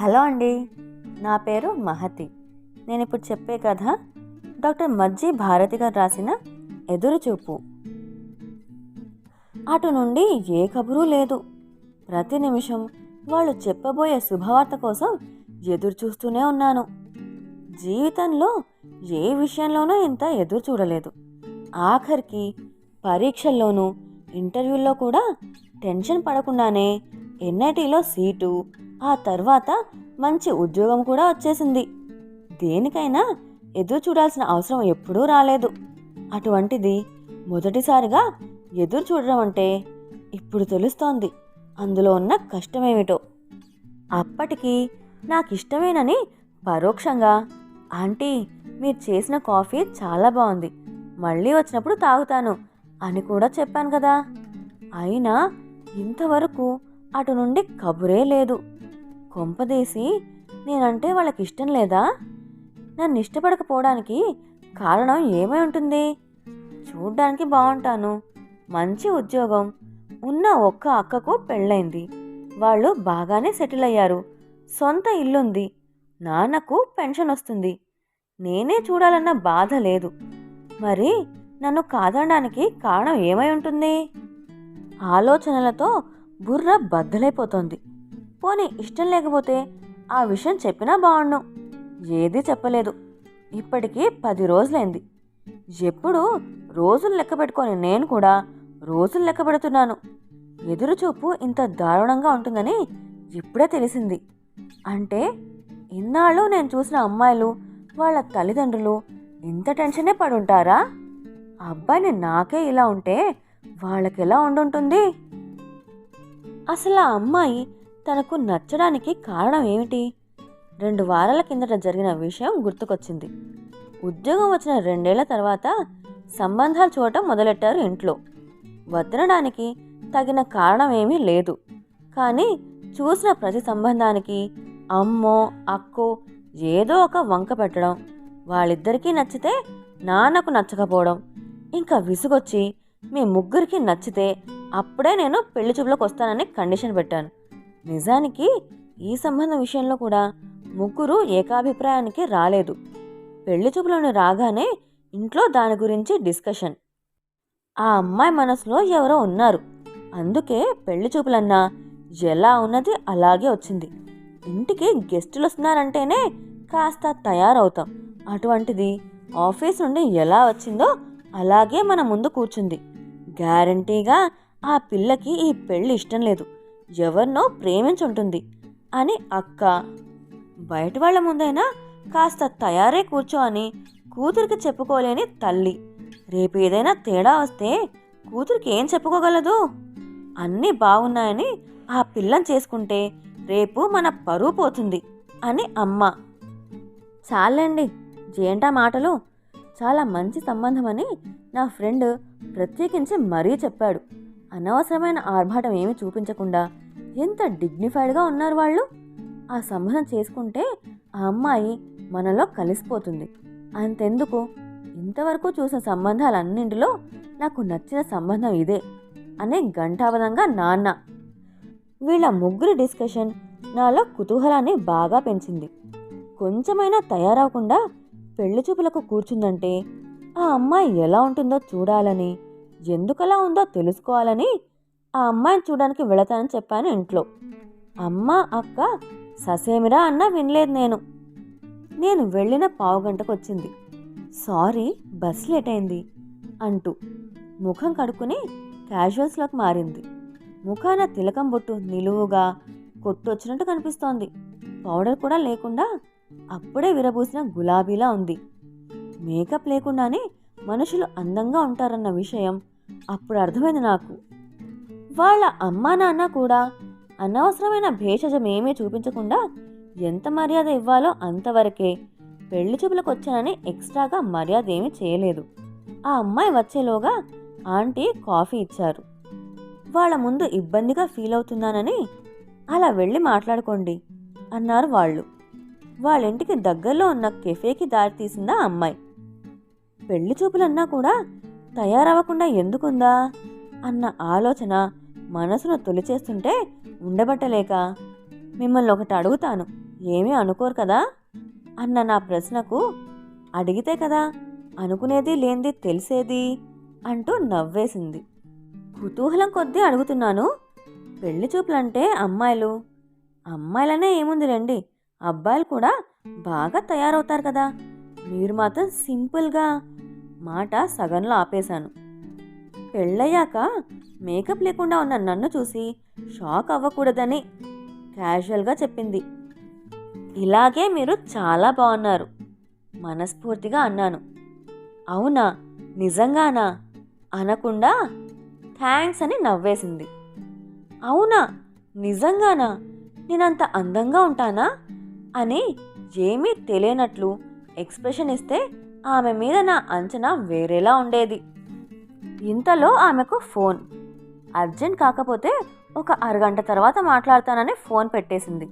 Hello అండి. నా పేరు మహతి. నేను ఇప్పుడు చెప్పే కథ డాక్టర్ మజ్జి భారతి గారు రాసిన ఎదురుచూపు అటు నుండి ఏ కబురు లేదు. ప్రతి నిమిషం వాళ్ళు చెప్పబోయే శుభవార్త కోసం ఎదురు చూస్తూనే ఉన్నాను. జీవితంలో ఏ విషయంలోనూ ఇంత ఎదురు చూడలేదు. ఆఖరికి పరీక్షల్లోనూ ఇంటర్వ్యూల్లో కూడా టెన్షన్ పడకుండానే ఎన్ఐటీలో సీటు ఆ తర్వాత మంచి ఉద్యోగం కూడా వచ్చేసింది. దేనికైనా ఎదురు చూడాల్సిన అవసరం ఎప్పుడూ రాలేదు. అటువంటిది మొదటిసారిగా ఎదురు చూడడం అంటే ఇప్పుడు తెలుస్తోంది. అందులో ఉన్న కష్టమేమిటో. అప్పటికి నాకు ఇష్టమేనని పరోక్షంగా ఆంటీ మీరు చేసిన కాఫీ చాలా బాగుంది. మళ్ళీ వచ్చినప్పుడు తాగుతాను అని కూడా చెప్పాను కదా. అయినా ఇంతవరకు అటు నుండి కబురే లేదు. కొంపదీసి నేనంటే వాళ్ళకి ఇష్టం లేదా? నన్ను ఇష్టపడకపోవడానికి కారణం ఏమై ఉంటుంది? చూడ్డానికి బాగుంటాను మంచి ఉద్యోగం. ఉన్న ఒక్క అక్కకు పెళ్ళైంది. వాళ్ళు బాగానే సెటిల్ అయ్యారు. సొంత ఇల్లుంది. నాన్నకు పెన్షన్ వస్తుంది నేనే చూడాలన్న బాధ లేదు. మరి నన్ను కాదనడానికి కారణం ఏమై ఉంటుంది? ఆలోచనలతో బుర్ర బద్దలైపోతోంది. పోనీ ఇష్టం లేకపోతే ఆ విషయం చెప్పినా బాగుండు. ఏదీ చెప్పలేదు. ఇప్పటికీ పది రోజులైంది. ఎప్పుడు రోజులు లెక్క పెట్టుకొని నేను కూడా రోజులు లెక్క పెడుతున్నాను. ఎదురుచూపు ఇంత దారుణంగా ఉంటుందని ఇప్పుడే తెలిసింది. అంటే ఇన్నాళ్ళు నేను చూసిన అమ్మాయిలు వాళ్ళ తల్లిదండ్రులు ఇంత టెన్షనే పడుంటారా? అబ్బాయిని నాకే ఇలా ఉంటే వాళ్ళకి ఎలా ఉండుంటుంది? అసలు ఆ అమ్మాయి తనకు నచ్చడానికి కారణం ఏమిటి? రెండు వారాల కిందట జరిగిన విషయం గుర్తుకొచ్చింది. ఉద్యోగం వచ్చిన రెండేళ్ళ తర్వాత సంబంధాలు చూడటం మొదలెట్టారు ఇంట్లో. వద్దనడానికి తగిన కారణం ఏమీ లేదు. కానీ చూసిన ప్రతి సంబంధానికి అమ్మో అక్కో ఏదో ఒక వంక పెట్టడం వాళ్ళిద్దరికీ నచ్చితే నాన్నకు నచ్చకపోవడం ఇంకా విసుగొచ్చి మీ ముగ్గురికి నచ్చితే అప్పుడే నేను పెళ్ళి చూపులకు వస్తానని కండిషన్ పెట్టాను. నిజానికి ఈ సంబంధం విషయంలో కూడా ముగ్గురు ఏకాభిప్రాయానికి రాలేదు. పెళ్ళి చూపులను రాగానే ఇంట్లో దాని గురించి డిస్కషన్. ఆ అమ్మాయి మనసులో ఎవరో ఉన్నారు. అందుకే పెళ్ళి చూపులన్నా ఎలా ఉన్నది అలాగే వచ్చింది. ఇంటికి గెస్టులు వస్తున్నారంటేనే కాస్త తయారవుతాం. అటువంటిది ఆఫీస్ నుండి ఎలా వచ్చిందో అలాగే మన ముందు కూర్చుంది. గ్యారంటీగా ఆ పిల్లకి ఈ పెళ్ళి ఇష్టం లేదు. ఎవరినో ప్రేమించుంటుంది అని అక్క బయట వాళ్ళ ముందైనా కాస్త తయారై కూర్చో అని కూతురికి చెప్పుకోలేని తల్లి. రేపు ఏదైనా తేడా వస్తే కూతురికి ఏం చెప్పుకోగలదు? అన్నీ బాగున్నాయని ఆ పిల్లని చేసుకుంటే రేపు మన పరువు పోతుంది అని అమ్మ. చాలండి జేంటా మాటలు చాలా మంచి సంబంధమని నా ఫ్రెండ్ ప్రత్యేకించి మరీ చెప్పాడు. అనవసరమైన ఆర్భాటం ఏమి చూపించకుండా ఎంత డిగ్నిఫైడ్గా ఉన్నారు వాళ్ళు? ఆ సంబంధం చేసుకుంటే ఆ అమ్మాయి మనలో కలిసిపోతుంది. అంతెందుకు? ఇంతవరకు చూసిన సంబంధాలన్నింటిలో నాకు నచ్చిన సంబంధం ఇదే అనే ఘంటావధంగా నాన్న వీళ్ళ ముగ్గురి డిస్కషన్ నాలో కుతూహలాన్ని బాగా పెంచింది. కొంచెమైనా తయారవకుండా పెళ్ళి చూపులకు కూర్చుందంటే ఆ అమ్మాయి ఎలా ఉంటుందో చూడాలని ఎందుకలా ఉందో తెలుసుకోవాలని ఆ అమ్మాయిని చూడడానికి వెళతానని చెప్పాను ఇంట్లో. అమ్మ అక్క ససేమిరా అన్నా వినలేదు నేను. నేను వెళ్ళిన పావు గంటకు వచ్చింది సారీ బస్ లేట్ అయింది అంటూ ముఖం కడుక్కుని క్యాజువల్స్లోకి మారింది. ముఖాన తిలకం బొట్టు నిలువుగా కొట్టొచ్చినట్టు కనిపిస్తోంది. పౌడర్ కూడా లేకుండా అప్పుడే విరబూసిన గులాబీలా ఉంది. మేకప్ లేకుండానే మనుషులు అందంగా ఉంటారన్న విషయం అప్పుడు అర్థమైంది నాకు. వాళ్ళ అమ్మా నాన్న కూడా అనవసరమైన భేషజం చూపించకుండా ఎంత మర్యాద ఇవ్వాలో అంతవరకే పెళ్ళి చూపులకు వచ్చానని ఎక్స్ట్రాగా మర్యాద ఏమీ చేయలేదు. ఆ అమ్మాయి వచ్చేలోగా ఆంటీ కాఫీ ఇచ్చారు. వాళ్ళ ముందు ఇబ్బందిగా ఫీల్ అవుతున్నానని అలా వెళ్ళి మాట్లాడుకోండి అన్నారు వాళ్ళు. వాళ్ళ ఇంటికి దగ్గరలో ఉన్న కెఫేకి దారి తీసిందా అమ్మాయి. పెళ్ళి చూపులన్నా కూడా తయారవ్వకుండా ఎందుకుందా? అన్న ఆలోచన మనసును తొలిచేస్తుంటే ఉండబట్టలేక మిమ్మల్ని ఒకటి అడుగుతాను. ఏమీ అనుకోరు కదా? అన్న నా ప్రశ్నకు అడిగితే కదా అనుకునేది లేనిది తెలిసేది అంటూ నవ్వేసింది. కుతూహలం కొద్దీ అడుగుతున్నాను పెళ్ళి చూపులంటే అమ్మాయిలు. అమ్మాయిలనే ఏముంది రండి అబ్బాయిలు కూడా బాగా తయారవుతారు కదా. మీరు మాత్రం సింపుల్గా మాట సగంలో ఆపేశాను. పెళ్ళయ్యాక మేకప్ లేకుండా ఉన్న నన్ను చూసి షాక్ అవ్వకూడదని క్యాజువల్గా చెప్పింది. ఇలాగే మీరు చాలా బాగున్నారు మనస్ఫూర్తిగా అన్నాను. అవునా నిజంగానా? అనకుండా థ్యాంక్స్ అని నవ్వేసింది. అవునా నిజంగానా? నేనంత అందంగా ఉంటానా? అని ఏమీ తెలియనట్లు ఎక్స్ప్రెషన్ ఇస్తే ఆమె మీద నా అంచనా వేరేలా ఉండేది. ఇంతలో ఆమెకు ఫోన్. అర్జెంట్ కాకపోతే ఒక అరగంట తర్వాత మాట్లాడతానని ఫోన్ పెట్టేసింది.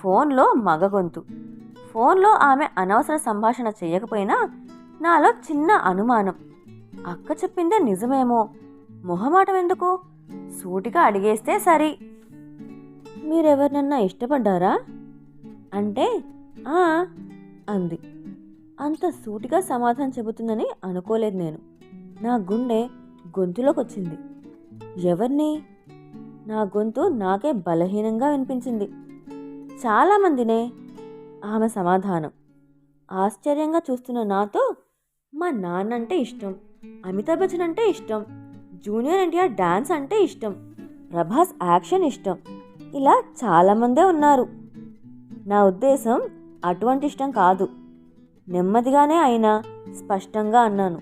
ఫోన్లో మగ గొంతు. ఫోన్లో ఆమె అనవసర సంభాషణ చేయకపోయినా నాలో చిన్న అనుమానం. అక్క చెప్పిందే నిజమేమో? మొహమాటం ఎందుకు? సూటిగా అడిగేస్తే సరి. మీరెవరినన్నా ఇష్టపడ్డారా? అంటే అంది. అంత సూటిగా సమాధానం చెబుతుందని అనుకోలేదు నేను. నా గుండె గొంతులోకి వచ్చింది ఎవరిని? నా గొంతు నాకే బలహీనంగా వినిపించింది. చాలామందినే ఆమె సమాధానం. ఆశ్చర్యంగా చూస్తున్న నాతో మా నాన్న అంటే ఇష్టం అమితాబ్ బచ్చన్ అంటే ఇష్టం జూనియర్ ఎన్టీఆర్ డాన్స్ అంటే ఇష్టం ప్రభాస్ యాక్షన్ ఇష్టం. ఇలా చాలామందే ఉన్నారు. నా ఉద్దేశం అటువంటి ఇష్టం కాదు. నెమ్మదిగానే అయినా స్పష్టంగా అన్నాను.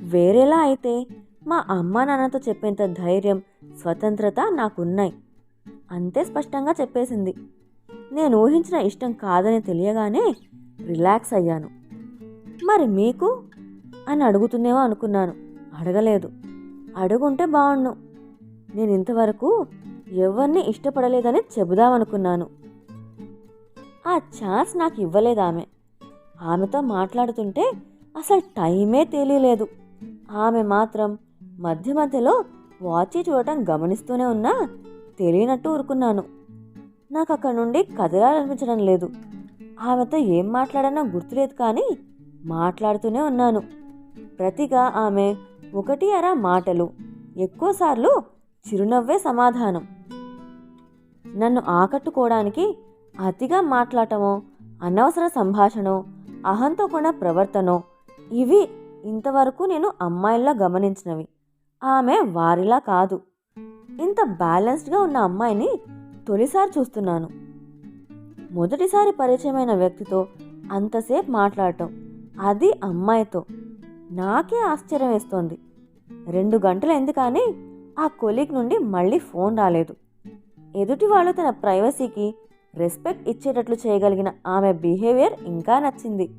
వేరేలా అయితే మా అమ్మా నాన్నతో చెప్పేంత ధైర్యం స్వతంత్రత నాకున్నాయి. అంతే స్పష్టంగా చెప్పేసింది. నేను ఊహించిన ఇష్టం కాదని తెలియగానే రిలాక్స్ అయ్యాను. మరి మీకు? అని అడుగుతుందేమో అనుకున్నాను. అడగలేదు. అడుగుంటే బాగుండు. నేను ఇంతవరకు ఎవరిని ఇష్టపడలేదని చెబుదామనుకున్నాను. ఆ ఛాన్స్ నాకు ఇవ్వలేదు ఆమె. ఆమెతో మాట్లాడుతుంటే అసలు టైమే తెలియలేదు. ఆమె మాత్రం మధ్య మధ్యలో వాచి చూడటం గమనిస్తూనే ఉన్నా తెలియనట్టు ఊరుకున్నాను. నాకు అక్కడ నుండి కదలాలనిపించడం లేదు. ఆమెతో ఏం మాట్లాడానో గుర్తులేదు కానీ మాట్లాడుతూనే ఉన్నాను. ప్రతిగా ఆమె ఒకటి అరా మాటలు ఎక్కువసార్లు చిరునవ్వే సమాధానం. నన్ను ఆకట్టుకోవడానికి అతిగా మాట్లాడటమో అనవసర సంభాషణో అహంతో కూడిన ప్రవర్తనో? ఇవి ఇంతవరకు నేను అమ్మాయిల్లా గమనించినవి. ఆమె వారిలా కాదు. ఇంత బ్యాలెన్స్డ్గా ఉన్న అమ్మాయిని తొలిసారి చూస్తున్నాను. మొదటిసారి పరిచయమైన వ్యక్తితో అంతసేపు మాట్లాడటం అది అమ్మాయితో నాకే ఆశ్చర్యం వేస్తోంది. రెండు గంటలైంది కానీ ఆ కొలీగ్ నుండి మళ్ళీ ఫోన్ రాలేదు. ఎదుటి వాళ్ళు తన ప్రైవసీకి రెస్పెక్ట్ ఇచ్చేటట్లు చేయగలిగిన ఆమె బిహేవియర్ ఇంకా నచ్చింది.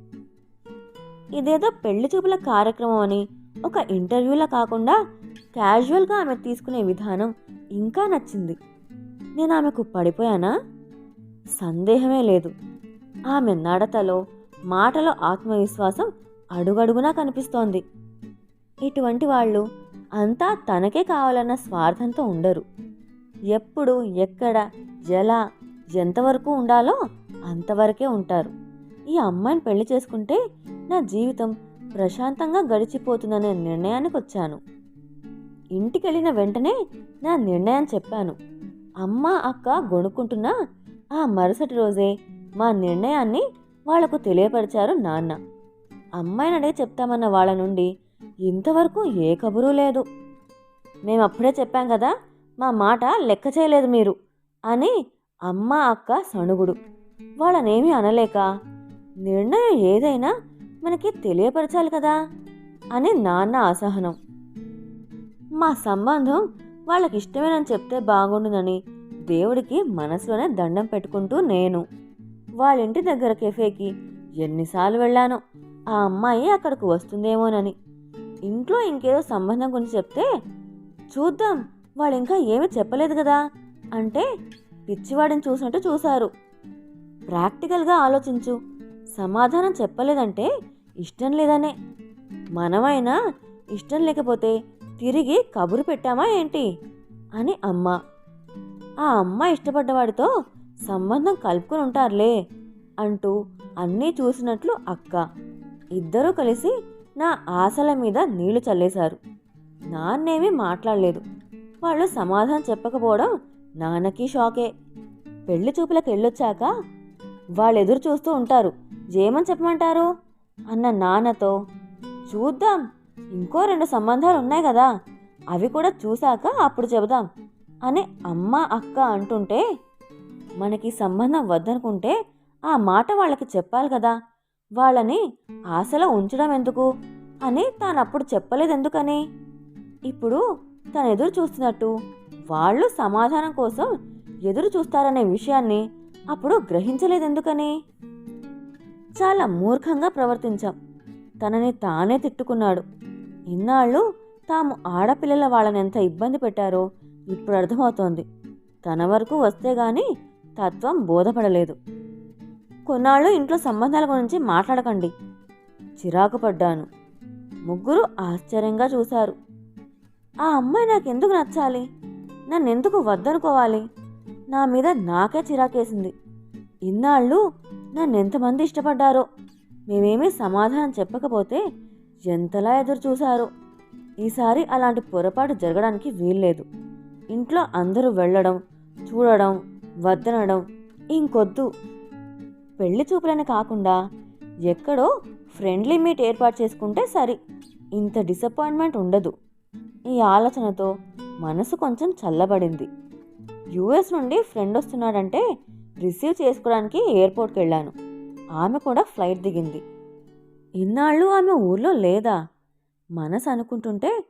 ఇదేదో పెళ్ళి చూపుల కార్యక్రమం అని ఒక ఇంటర్వ్యూలా కాకుండా క్యాజువల్గా ఆమె తీసుకునే విధానం ఇంకా నచ్చింది. నేను ఆమెకు పడిపోయానా? సందేహమే లేదు. ఆమె నడతలో మాటలో ఆత్మవిశ్వాసం అడుగడుగునా కనిపిస్తోంది. ఇటువంటి వాళ్ళు అంతా తనకే కావాలన్న స్వార్థంతో ఉండరు. ఎప్పుడు ఎక్కడ ఎలా ఎంతవరకు ఉండాలో అంతవరకే ఉంటారు. ఈ అమ్మాయిని పెళ్ళి చేసుకుంటే నా జీవితం ప్రశాంతంగా గడిచిపోతుందనే నిర్ణయానికి వచ్చాను ఇంటికి వెళ్ళిన వెంటనే నా నిర్ణయం చెప్పాను. అమ్మ అక్క గొనుక్కుంటున్నా ఆ మరుసటి రోజే మా నిర్ణయాన్ని వాళ్ళకు తెలియపరిచారు నాన్న. అమ్మాయిని అడిగి చెప్తామన్న వాళ్ళ నుండి ఇంతవరకు ఏ కబురు లేదు. మేము అప్పుడే చెప్పాం కదా మా మాట లెక్క చేయలేదు మీరు అని అమ్మ అక్క సణుగుడు. వాళ్ళనేమీ అనలేక నిర్ణయం ఏదైనా మనకి తెలియపరచాలి కదా అని నాన్న అసహనం. మా సంబంధం వాళ్ళకి ఇష్టమేనని చెప్తే బాగుండునని దేవుడికి మనసులోనే దండం పెట్టుకుంటూ నేను వాళ్ళ ఇంటి దగ్గర కెఫేకి ఎన్నిసార్లు వెళ్ళానో. ఆ అమ్మాయి అక్కడికి వస్తుందేమోనని. ఇంట్లో ఇంకేదో సంబంధం గురించి చెప్తే చూద్దాం వాళ్ళు ఇంకా ఏమీ చెప్పలేదు కదా అంటే పిచ్చివాడిని చూసినట్టు చూశారు. ప్రాక్టికల్గా ఆలోచించు. సమాధానం చెప్పలేదంటే ఇష్టం లేదనే. మనమైనా ఇష్టం లేకపోతే తిరిగి కబురు పెట్టామా ఏంటి? అని అమ్మ. ఆ అమ్మ ఇష్టపడ్డవాడితో సంబంధం కలుపుకొని ఉంటారులే అంటూ అన్నీ చూసినట్లు అక్క. ఇద్దరూ కలిసి నా ఆశల మీద నీళ్ళు చల్లేశారు. నాన్నేమీ మాట్లాడలేదు. వాళ్ళు సమాధానం చెప్పకపోవడం నాన్నకి షాకే. పెళ్ళి చూపులకు వెళ్ళొచ్చాక వాళ్ళు ఎదురు చూస్తూ ఉంటారు. ఏమని చెప్పమంటారు? అన్న నాన్నతో చూద్దాం ఇంకో రెండు సంబంధాలు ఉన్నాయి కదా అవి కూడా చూశాక అప్పుడు చెబుదాం అని అమ్మ అక్క అంటుంటే మనకి సంబంధం వద్దనుకుంటే ఆ మాట వాళ్ళకి చెప్పాలి కదా వాళ్ళని ఆశలో ఉంచడం ఎందుకు? అని తానప్పుడు చెప్పలేదు ఎందుకని ఇప్పుడు తను ఎదురు చూస్తున్నట్టు. వాళ్ళు సమాధానం కోసం ఎదురు చూస్తారనే విషయాన్ని అప్పుడు గ్రహించలేదెందుకని? చాలా మూర్ఖంగా ప్రవర్తించాం. తనని తానే తిట్టుకున్నాడు. ఇన్నాళ్ళు తాము ఆడపిల్లల వాళ్ళని ఎంత ఇబ్బంది పెట్టారో ఇప్పుడు అర్థమవుతోంది. తన వరకు వస్తే గాని తత్వం బోధపడలేదు. కొన్నాళ్ళు ఇంట్లో సంబంధాల గురించి మాట్లాడకండి. చిరాకు పడ్డాను. ముగ్గురు ఆశ్చర్యంగా చూశారు. ఆ అమ్మాయి నాకు ఎందుకు నచ్చాలి? నన్నెందుకు వద్దనుకోవాలి? నా మీద నాకే చిరాకేసింది. ఇన్నాళ్ళు నన్నెంతమంది ఇష్టపడ్డారో? మేమేమీ సమాధానం చెప్పకపోతే ఎంతలా ఎదురు చూశారో? ఈసారి అలాంటి పొరపాటు జరగడానికి వీల్లేదు. ఇంట్లో అందరూ వెళ్ళడం చూడడం వద్దనడం ఇంకొద్దు. పెళ్ళి చూపులని కాకుండా ఎక్కడో ఫ్రెండ్లీ మీట్ ఏర్పాటు చేసుకుంటే సరి. ఇంత డిసప్పాయింట్మెంట్ ఉండదు. ఈ ఆలోచనతో మనసు కొంచెం చల్లబడింది. యుఎస్ నుండి ఫ్రెండ్ వస్తున్నాడంటే రిసీవ్ చేసుకోవడానికి ఎయిర్పోర్ట్కి వెళ్ళాను. ఆమె కూడా ఫ్లైట్ దిగింది. ఇన్నాళ్ళు ఆమె ఊర్లో లేదా? మనసు అనుకుంటుంటే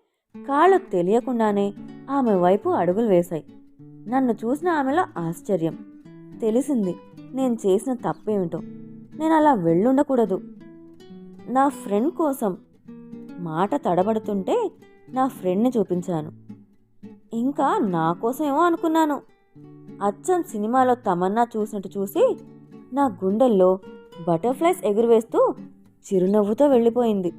కాళ్ళు తెలియకుండానే ఆమె వైపు అడుగులు వేశాయి. నన్ను చూసిన ఆమెలో ఆశ్చర్యం. తెలిసింది నేను చేసిన తప్పేమిటో. నేను అలా వెళ్ళుండకూడదు. నా ఫ్రెండ్ కోసం మాట తడబడుతుంటే నా ఫ్రెండ్ని చూపించాను. ఇంకా నా కోసమేమో అనుకున్నాను. అచ్చం సినిమాలో తమన్నా చూసినట్టు చూసి నా గుండెల్లో బటర్ఫ్లైస్ ఎగురువేస్తూ చిరునవ్వుతో వెళ్ళిపోయింది.